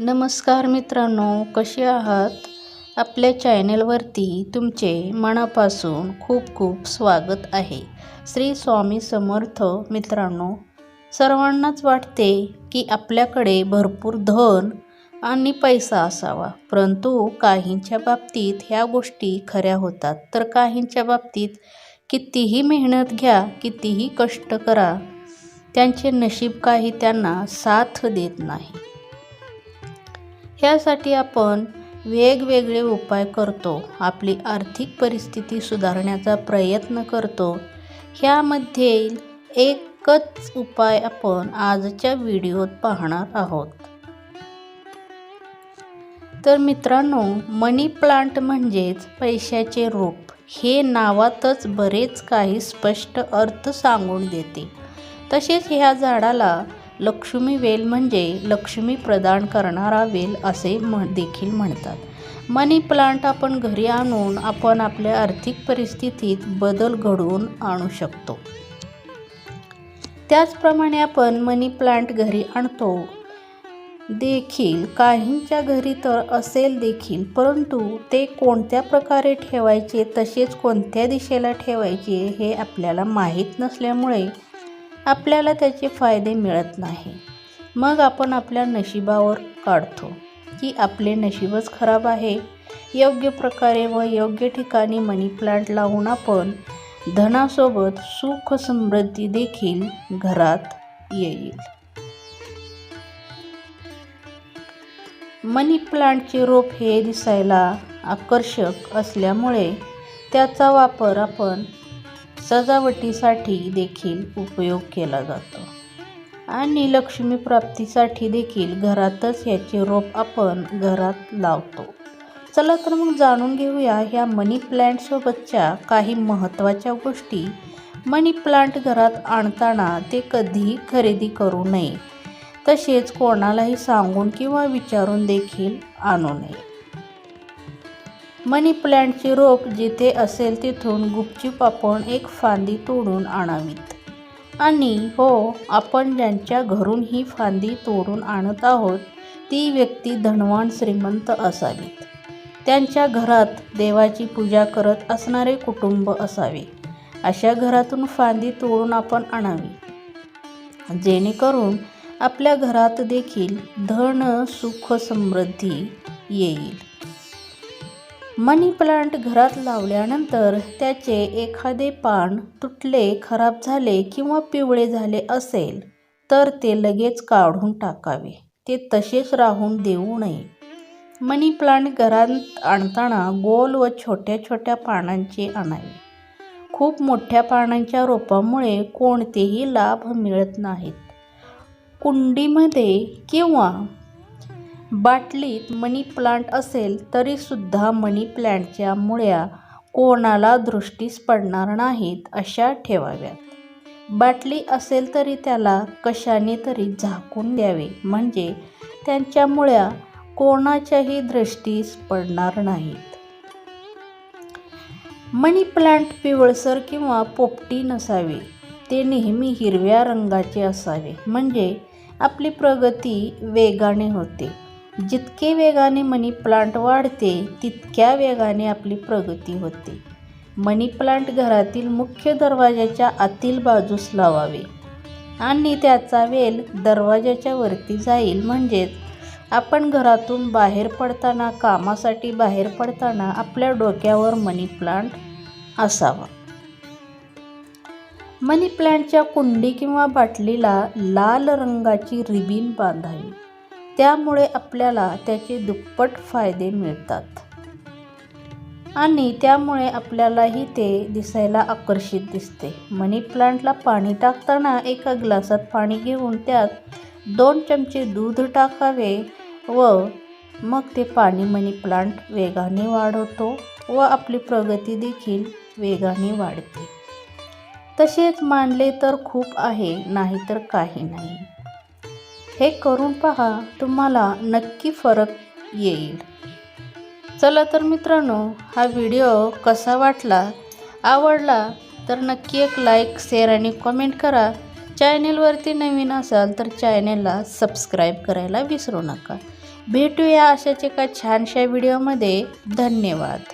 नमस्कार मित्रांनो कसे आहात? आपल्या चॅनलवरती तुमचे मनापासून खूप खूप स्वागत आहे. श्री स्वामी समर्थ मित्रांनो सर्वांनाच वाटते की आपल्याकडे भरपूर धन आणि पैसा असावा परंतु काहींच्या बाबतीत ह्या गोष्टी खऱ्या होतात. तर काहींच्या बाबतीत कितीही मेहनत घ्या कितीही कष्ट करा त्यांचे नशीब काही त्यांना साथ देत नाही. ह्यासाठी आपण वेगवेगळे उपाय करतो. आपली आर्थिक परिस्थिती सुधारण्याचा प्रयत्न करतो. ह्यामध्ये एकच उपाय आपण आजच्या व्हिडिओत पाहणार आहोत. तर मित्रांनो मनी प्लांट म्हणजेच पैशाचे रूप हे नावातच बरेच काही स्पष्ट अर्थ सांगून देते. तसेच ह्या झाडाला लक्ष्मी वेल म्हणजे लक्ष्मी प्रदान करणारा वेल असे म देखील म्हणतात. मनी प्लांट आपण घरी आणून आपण आपल्या आर्थिक परिस्थितीत बदल घडवून आणू शकतो. त्याचप्रमाणे आपण मनी प्लांट घरी आणतो. देखील काहींच्या घरी तर असेल देखील परंतु ते कोणत्या प्रकारे ठेवायचे तसेच कोणत्या दिशेला ठेवायचे हे आपल्याला माहीत नसल्यामुळे आपल्याला त्याचे फायदे मिळत नाही. मग आपण आपल्या नशिबावर काढतो की आपले नशीबच खराब आहे. योग्य प्रकारे व योग्य ठिकाणी मनी प्लांट लावून आपण धनासोबत सुख समृद्धी देखील घरात येईल. मनी प्लांटचे रोप हे दिसायला आकर्षक असल्यामुळे त्याचा वापर आपण सजावटीसाठी देखील उपयोग केला जातो. आणि लक्ष्मी प्राप्तीसाठी देखील घरातच याचे रोप आपण घरात लावतो. चला तर मग जाणून घेऊया ह्या मनी प्लांटसोबतच्या काही महत्त्वाच्या गोष्टी. मनी प्लांट घरात आणताना ते कधीही खरेदी करू नये. तसेच कोणालाही सांगून किंवा विचारून देखील आणू नये. मनी प्लांटचे रोप जिथे असेल तिथून गुपचूप आपण एक फांदी तोडून आणावीत. आणि हो आपण ज्यांच्या घरून ही फांदी तोडून आणत आहोत ती व्यक्ती धनवान श्रीमंत असावीत. त्यांच्या घरात देवाची पूजा करत असणारे कुटुंब असावे. अशा घरातून फांदी तोडून आपण आणावी. जेणेकरून आपल्या घरात देखील धन सुख समृद्धी येईल. मनी प्लांट घरात लावल्यानंतर त्याचे एखादे पान तुटले खराब झाले किंवा पिवळे झाले असेल तर ते लगेच काढून टाकावे. ते तसेच राहून देऊ नये. मनी प्लांट घरात आणताना गोल व छोट्या छोट्या पानांचे आणावे. खूप मोठ्या पानांच्या रोपामुळे कोणतेही लाभ मिळत नाहीत. कुंडीमध्ये किंवा बाटलीत मनी प्लांट असेल तरीसुद्धा मनी प्लांटच्या मुळ्या कोणाला दृष्टीस पडणार नाहीत अशा ठेवाव्यात. बाटली असेल तरी त्याला कशाने तरी झाकून द्यावे म्हणजे त्यांच्या मुळ्या कोणाच्याही दृष्टीस पडणार नाहीत. मनी प्लांट पिवळसर किंवा पोपटी नसावे ते नेहमी हिरव्या रंगाचे असावे म्हणजे आपली प्रगती वेगाने होते. जितके वेगाने मनी प्लांट वाढते तितक्या वेगाने आपली प्रगती होते. मनी प्लांट घरातील मुख्य दरवाजाच्या आतील बाजूस लावावे आणि त्याचा वेल दरवाजाच्या वरती जाईल. म्हणजेच आपण घरातून बाहेर पडताना कामासाठी बाहेर पडताना आपल्या डोक्यावर मनी प्लांट असावा. मनी प्लांटच्या कुंडी किंवा बाटलीला लाल रंगाची रिबीन बांधावी. त्यामुळे आपल्याला त्याचे दुप्पट फायदे मिळतात. आणि त्यामुळे आपल्यालाही ते दिसायला आकर्षित दिसते. मनी प्लांटला पाणी टाकताना एका ग्लासात पाणी घेऊन त्यात दोन चमचे दूध टाकावे व मग ते पाणी मनी प्लांट वेगाने वाढवतो व आपली प्रगती देखील वेगाने वाढते. तसेच मानले तर खूप आहे नाहीतर काही नाही. हे करून पहा तुम्हाला नक्की फरक येईल. चला तर मित्रांनो हा व्हिडिओ कसा वाटला? आवडला? तर नक्की एक लाईक शेअर आणि कमेंट करा. चॅनेलवरती नवीन असाल तर चॅनेलला सबस्क्राईब करायला विसरू नका. भेटूया अशाच एका छानशा व्हिडिओमध्ये धन्यवाद.